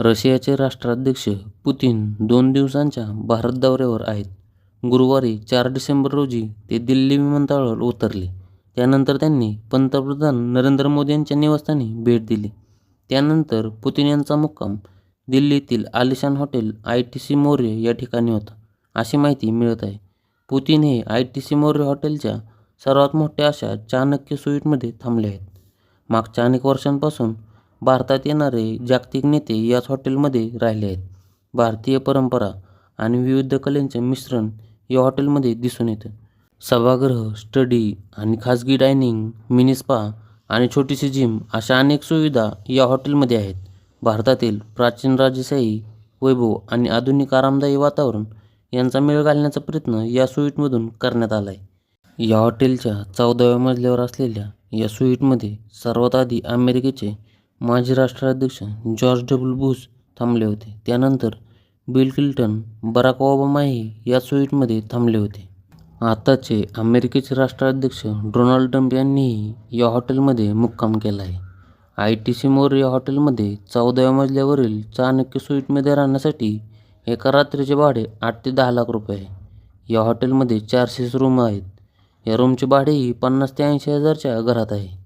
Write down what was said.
रशियाचे राष्ट्राध्यक्ष पुतिन दोन दिवसांच्या भारत दौऱ्यावर आहेत. गुरुवारी चार डिसेंबर रोजी ते दिल्ली विमानतळावर उतरले. त्यानंतर त्यांनी पंतप्रधान नरेंद्र मोदी यांच्या निवासस्थानी भेट दिली. त्यानंतर पुतिन यांचा मुक्काम दिल्लीतील आलिशान hotel I T C Maurya या ठिकाणी होता, अशी माहिती मिळत आहे. पुतिन हे आय टी सी मौर्य हॉटेलच्या सर्वात मोठ्या अशा चाणक्य सुईटमध्ये थांबले आहेत. मागच्या अनेक वर्षांपासून भारतात येणारे जागतिक नेते याच हॉटेलमध्ये राहिले आहेत. भारतीय परंपरा आणि विविध कलेंचे मिश्रण या हॉटेलमध्ये दिसून येतं. सभागृह, स्टडी आणि खाजगी डायनिंग, मिनी स्पा आणि छोटीशी जिम अशा अनेक सुविधा या हॉटेलमध्ये आहेत. भारतातील प्राचीन राजेशाही वैभव आणि आधुनिक आरामदायी वातावरण यांचा मेळ घालण्याचा प्रयत्न या सुईटमधून करण्यात आला आहे या हॉटेलच्या चौदाव्या मजल्यावर असलेल्या या सुईटमध्ये सर्वात आधी अमेरिकेचे माजी राष्ट्राध्यक्ष जॉर्ज डब्ल्यू बुश थांबले होते. त्यानंतर बिल क्लिंटन, बराक ओबामाही या सुईटमध्ये थांबले होते. आताचे अमेरिकेचे राष्ट्राध्यक्ष डोनाल्ड ट्रम्प यांनीही या हॉटेलमध्ये मुक्काम केला आहे. आय टी सीमोर या हॉटेलमध्ये चौदाव्या मजल्यावरील चाणक्य सुईटमध्ये राहण्यासाठी एका रात्रीचे भाडे आठ ते दहा लाख रुपये आहे. या हॉटेलमध्ये चारशेच रूम आहेत. या रूमचे भाडेही पन्नास ते ऐंशी हजारच्या घरात आहे.